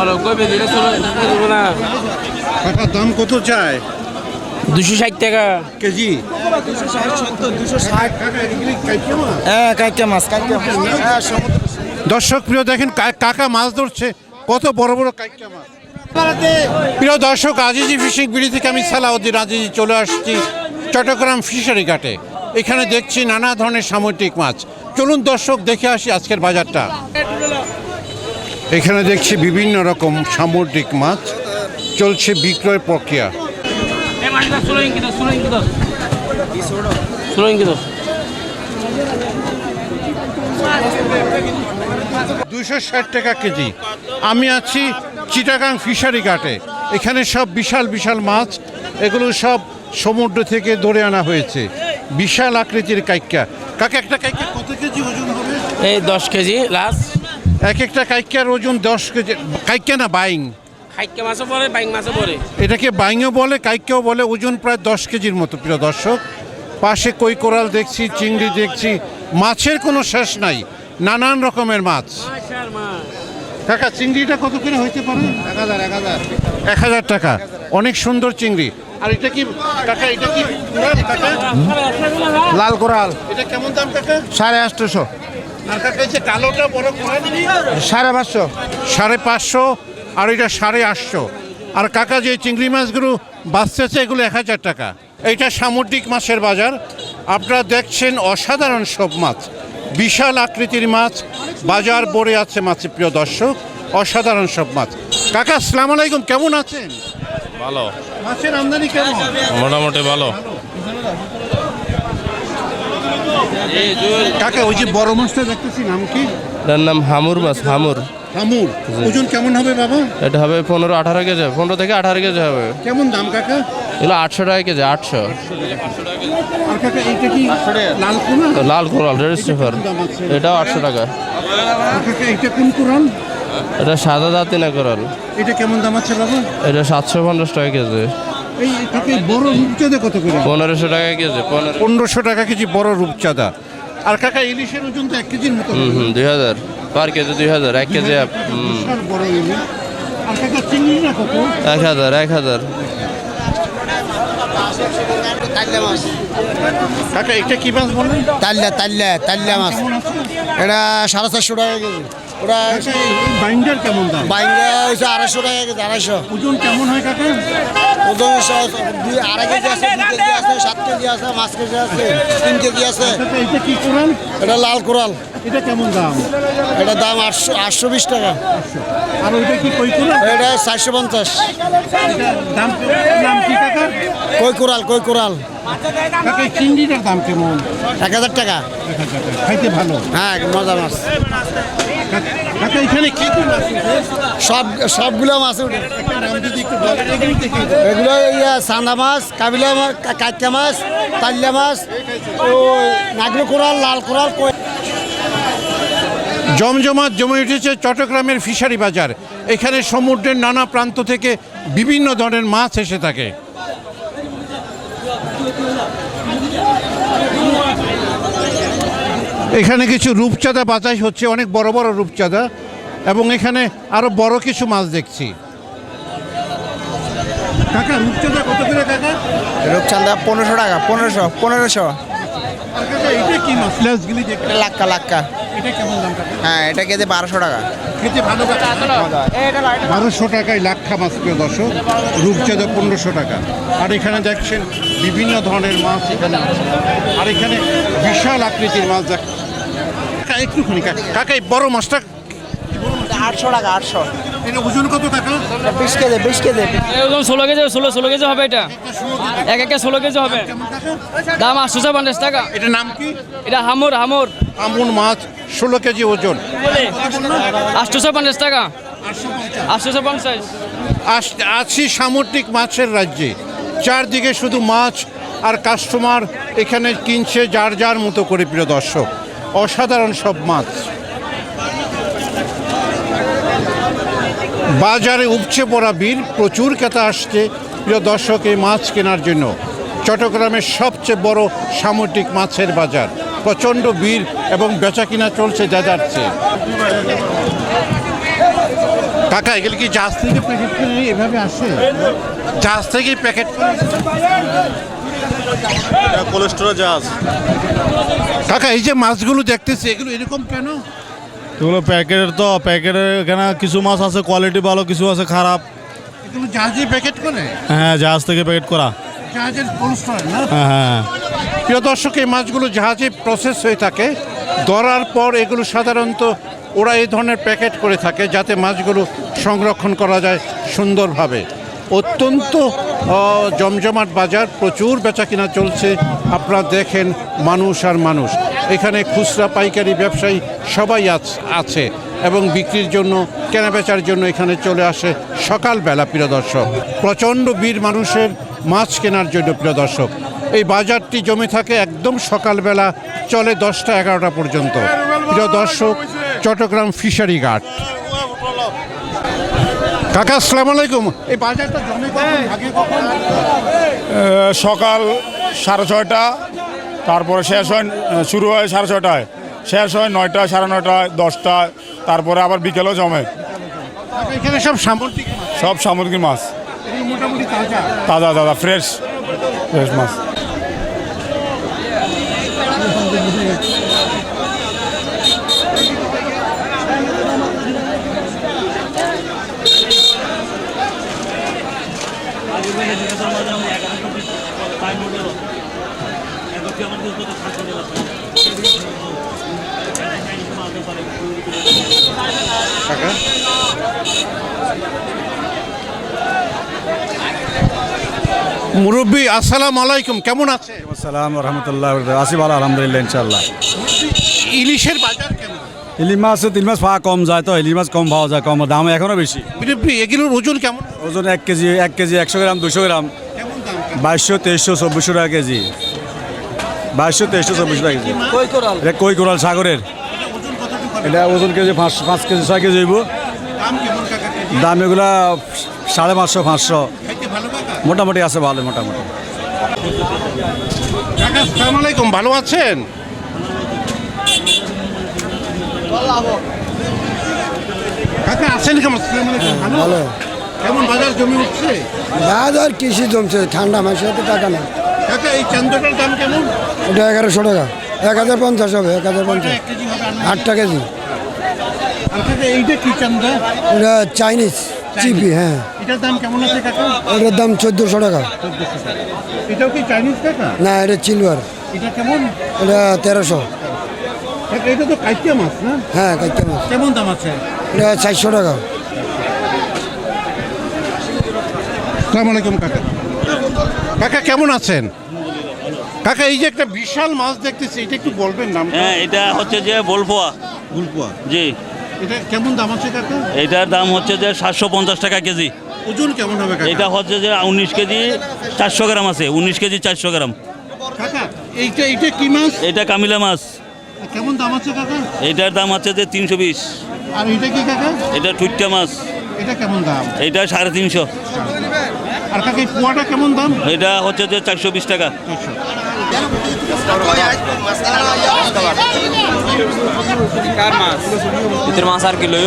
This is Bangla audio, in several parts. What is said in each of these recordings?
বড় কবে দিলে চলো না। কাকা দাম কত চায়? দুশো ষাট টাকা। কেজি? হ্যাঁ কাইটা মাছ কাইটা হ্যাঁ দর্শক প্রিয় দেখেন কাকা মাছ ধরছে। কত বড় বড় মাছ। প্রিয় দর্শক আজিজি ফিশিং বিড়ি থেকে আমি সালাউদ্দিন আজিজি চলে আসছি চট্টগ্রাম ফিশারি ঘাটে। এখানে দেখছি নানা ধরনের সামুদ্রিক মাছ। চলুন দর্শক দেখে আসি আজকের বাজারটা। এখানে দেখছি বিভিন্ন রকম সামুদ্রিক মাছ। চলছে বিক্রয় প্রক্রিয়া। দশ ষাট টাকা কেজি। আমি আছি চিটাগাং ফিশারি ঘাটে। এখানে সব বিশাল বিশাল মাছ। এগুলো সব সমুদ্র থেকে ধরে আনা হয়েছে। বিশাল আকৃতির কাইক্কা কাকে একটা কাইক্কা কত কেজি ওজন হবে? এই দশ কেজি লাস্ট এক একটা কাইক্কার ওজন দশ কেজি। কাইক্কা না বাইং? খাইকে মাছও পরে বাইং মাছও পরে। এটাকে বাইংও বলে কাইক্কাও বলে ওজন প্রায় দশ কেজির মতো প্রিয় দর্শক। পাশে কই কোরাল দেখছি চিংড়ি দেখছি মাছের কোনো শেষ নাই নানান রকমের মাছ। কাকা চিংড়িটা কত করে হইতে পারে? এক হাজার টাকা অনেক সুন্দর চিংড়ি। আর এটা কি কাকা এটা কি লাল কোরাল। এটা কেমন দাম কাকা? সাড়ে আটশোশো বড় সাড়ে পাঁচশো সাড়ে পাঁচশো আর এটা সাড়ে আটশো। আর কাকা যে চিংড়ি মাছগুলো বাঁচতেছে এগুলো এক হাজার টাকা। এইটা সামুদ্রিক মাছের বাজার। আপনারা দেখছেন অসাধারণ সব মাছ। বিশাল আকৃতির মাছ। বাজার ভরে আছে মাছের প্রিয় দর্শক। অসাধারণ সব মাছ। কাকা আসসালাম আলাইকুম। কেমন আছেন? ভালো। মাছের আমদানি কেমন? মোটামুটি ভালো। কাকা ওই যে বড় মাছটা দেখতেছি নাম কি? এটার নাম হামুর মাছ হামুর। হামুর। ওজন কেমন হবে বাবা? এটা হবে পনেরো আঠারো কেজি পনেরো থেকে আঠারো কেজি হবে। কেমন দাম কাকা? এগুলো আটশো টাকা কেজি আটশো। লাল কোরাল রেড স্টিফার এটাও আটশো টাকা। এইটা কোন কোরাল এটা সাদা দাঁতিনা কোরাল এটা কেমন দাম আছে বাবা? এটা সাতশো পঞ্চাশ টাকা কেজি। এই কাকা বড় রূপচাঁদা কত করে? পনেরোশো টাকা কেজি পনেরো পনেরোশো টাকা কেজি বড় রূপচাঁদা। আর কাকা ইলিশের ওজন তো এক কেজির মতো। হুম হুম দুই হাজার। পার কেজি দুই হাজার এক কেজি আপ, হুম। বড় ইলিশ। আর কাকা চিংড়ি না কত এক হাজার এক হাজার। কাকা এটা কি মাছ বললেন তাল্লা তাল্লা তাল্লা মাছ। এটা সাড়ে চারশো টাকা কেজি। কাকা এই বাইন্ডার কেমন দাম? বাইঙ্গা হচ্ছে আড়াইশো টাকা কেজি আড়াইশো। ওজন কেমন হয় কাকা ওজন দুই আড়াই কেজি আছে দুই কেজি আছে সাত কেজি আছে পাঁচ কেজি আছে তিন কেজি আছে। এটা কি কোরাল? এটা লাল কোরাল। এটা কেমন দাম? এটা দাম আটশো আটশো বিশ টাকা। আর ওইটা কি কই কোরাল? এটা চারশো পঞ্চাশ। এটা দাম কি কই কোরাল কই কোরাল? চিংড়িটার দাম কেমন? এক হাজার টাকা। এক হাজার টাকা। খাইতে ভালো? হ্যাঁ মজা মাছ। কাকা- কাকা এখানে কি কি মাছ আছে? সব সবগুলো মাছ উঠে। একটা নাম যদি একটু বলেন এগুলি দেখি এগুলো ইয়া সান্দা মাছ কাবিলা মাছ মাছ তাল্লা মাছ ও নাগলো কোরাল লাল কোরাল কই জমজমাট জমে উঠেছে চট্টগ্রামের ফিশারি বাজার। এখানে সমুদ্রের নানা প্রান্ত থেকে বিভিন্ন ধরনের মাছ এসে থাকে। এখানে কিছু রূপচাঁদা বাতাস হচ্ছে অনেক বড় বড় রূপচাঁদা এবং এখানে আরও বড় কিছু মাছ দেখছি। কাকা রূপচাঁদা কত করে কাকা? রূপচান্দা পনেরোশো টাকা পনেরোশো পনেরোশো। লাক্কা লাক্কা। এটা কেমন দাম হ্যাঁ এটা কেজি বারোশো টাকা। খেতে ভালো বারোশো টাকায় লাক্ষা মাছ প্রিয় দর্শক। রূপচাঁদা পনেরোশো টাকা। আর এখানে দেখছেন বিভিন্ন ধরনের মাছ এখানে আর এখানে বিশাল আকৃতির মাছ দেখ একটুখানি কাকা। এই বড় মাছটা আটশো টাকা আটশো। ওজন কত টাকা বিশ কেজি বিশ কেজি। এরকম ষোলো কেজি ষোলো ষোলো কেজি হবে এটা। এক একটা ষোলো কেজি। হবে। দাম আটশোশো পঞ্চাশ টাকা। এটা নাম কি? এটা হামুর হামুর। আমুন মাছ ষোলো কেজি ওজন। আটশোশো পঞ্চাশ টাকা। আটশোশো পঞ্চাশ আছি সামুদ্রিক মাছের রাজ্যে। চারদিকে শুধু মাছ আর কাস্টমার এখানে কিনছে যার যার মতো করে প্রিয় দর্শক। অসাধারণ সব মাছ। বাজারে উপচে পড়া ভিড় প্রচুর ক্রেতা আসছে প্রিয় দর্শক এই মাছ কেনার জন্য। চট্টগ্রামের সবচেয়ে বড় সামুদ্রিক মাছের বাজার। প্রচণ্ড ভিড় এবং বেচা কিনা চলছে যা যাচ্ছে কাকা এগুলো কি জাহাজ থেকে প্যাকেট করে এভাবে আসে? জাহাজ থেকে প্যাকেট করে কোলেস্টোরা জাহাজ। কাকা এই যে মাছগুলো দেখতেছি এগুলো এরকম কেন? এগুলো প্যাকেটের তো প্যাকেটের এখানে কিছু মাছ আছে কোয়ালিটি ভালো কিছু আছে খারাপ। এগুলো জাহাজে প্যাকেট করে? হ্যাঁ জাহাজ থেকে প্যাকেট করা। হ্যাঁ হ্যাঁ। প্রিয় দর্শক, এই মাছগুলো জাহাজে প্রসেস হয়ে থাকে। ধরার পর এগুলো সাধারণত ওরা এই ধরনের প্যাকেট করে থাকে যাতে মাছগুলো সংরক্ষণ করা যায় সুন্দরভাবে। অত্যন্ত জমজমাট বাজার, প্রচুর বেচাকিনা চলছে। আপনারা দেখেন মানুষ আর মানুষ। এখানে খুচরা পাইকারি ব্যবসায়ী সবাই আছে এবং বিক্রির জন্য, কেনাবেচার জন্য এখানে চলে আসে সকালবেলা, প্রিয় দর্শক। প্রচণ্ড বীর মানুষের। মাছ কেনার জন্য প্রিয় দর্শক। এই বাজারটি জমে থাকে একদম সকালবেলা চলে দশটা এগারোটা পর্যন্ত। প্রিয় দর্শক চট্টগ্রাম ফিশারি ঘাট। কাকা আসসালাম আলাইকুম। এই বাজারটা জমে কখন? সকাল সাড়ে ছয়টা তারপরে শেষ হয় শুরু হয় সাড়ে ছয়টায়। শেষ হয় নয়টা সাড়ে নয়টায় দশটায় তারপরে আবার বিকেলেও জমে। এখানে সব সামুদ্রিক সব সামুদ্রিক মাছ। মোটামুটি তাজা? তাজা তাজা ফ্রেশ ফ্রেশ মাছ। মুরব্বী আসসালাম আলাইকুম কেমন আছে? আসসালাম রহমতুল্লাহ আসি ভালো আলহামদুলিল্লাহ ইনশাল্লাহ ইলিশের বাজার কেমন? ইলিশ মাছ তিন মাছ পাওয়া কম যায় তো ইলিশ মাছ কম পাওয়া যায় কম দাম এখনও বেশি। মুরব্বী এগুলোর ওজন কেমন? ওজন এক কেজি এক কেজি একশো গ্রাম দুশো গ্রাম। বাইশশো তেইশশো চব্বিশশো টাকা কেজি। বাইশশো তেইশশো চব্বিশশো টাকা কেজি। এটা কই কোরাল সাগরের? এটা ওজন কেজি পাঁচ পাঁচ কেজি ছয় কেজি হইব। দাম এগুলা সাড়ে পাঁচশো পাঁচশো। মোটামুটি আছে ভালো মোটামুটি। কাকা আসসালামু আলাইকুম ভালো আছেন? কাকা আছেন কেমন? ভালো? কেমন বাজার জমি উঠছে? বাজার কৃষি জমছে ঠান্ডা মাসে তো টাকা নেই। কাকা এই চান্দটার দাম কেমন? এটা এগারোশো টাকা। এক হাজার পঞ্চাশ হবে এক হাজার পঞ্চাশ। কেজি আট টাকা কেজি। এইটা কি চান্দা? এটা চাইনিজ চিপি হ্যাঁ। এটার দাম কেমন আছে কাকা? এটার দাম চোদ্দোশো টাকা। এটাও কি চাইনিজ কাকা? না এটা চিলভার। এটা কেমন? এটা তেরোশো। কাকা, এটা তো কাইটিয়া মাছ না? হ্যাঁ কাইতে মাছ। কেমন দাম আছে? এটা চারশো টাকা। আসসালামু আলাইকুম কাকা। কাকা কেমন আছেন? কাকা এই যে একটা বিশাল মাছ দেখতেছি এটা একটু বলবেন নাম হ্যাঁ এটা হচ্ছে যে বলফোয়া গুলপুয়া জি। এটা কেমন দাম আছে কাকা? এটার দাম হচ্ছে যে সাতশো পঞ্চাশ টাকা কেজি। ওজন কেমন হবে কাকা? এটা হচ্ছে যে উনিশ কেজি চারশো গ্রাম আছে উনিশ কেজি চারশো গ্রাম। কাকা এইটা এইটা কি মাছ? এটা কামিলা মাছ। কেমন দাম আছে কাকা? এটার দাম হচ্ছে যে তিনশো বিশ। আর এটা কি কাকা? এটা টুইট্টা মাছ। এটা কেমন দাম? এটা সাড়ে তিনশো। আর কাকা পোয়াটা কেমন দাম? এটা হচ্ছে যে চারশো বিশ টাকা। ইতের মাছ আর কিলো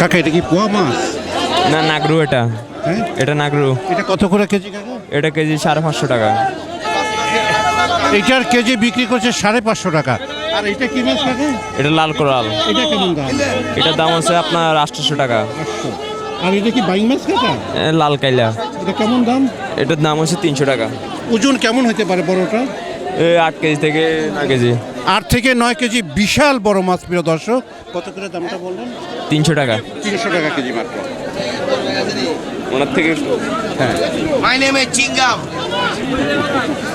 কাকা এটা কি পোয়া মাছ? না নাগরু এটা। এটা নাগরু। এটা কত করে কেজি কাকা? এটা কেজি সাড়ে পাঁচশো টাকা। এটার কেজি বিক্রি করছে সাড়ে পাঁচশো টাকা। আর এটা কি মাছ কাকা? এটা লাল কোরাল। এটা কেমন দাম? এটার দাম হচ্ছে আপনার আটশোশো টাকা। আর এটা কি বাইং মাছ কাকা? লাল কাইলা। এটা কেমন দাম? এটার দাম হচ্ছে তিনশো টাকা। ওজন কেমন হতে পারে বড়টা? আট কেজি থেকে নয় কেজি। আট থেকে নয় কেজি বিশাল বড় মাছ প্রিয় দর্শক। কত করে দামটা বললেন? তিনশো টাকা। তিনশো টাকা কেজি মাত্র। ওনার থেকে হ্যাঁ। Name is Chingam.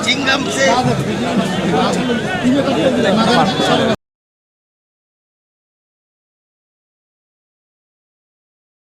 চিংগাম se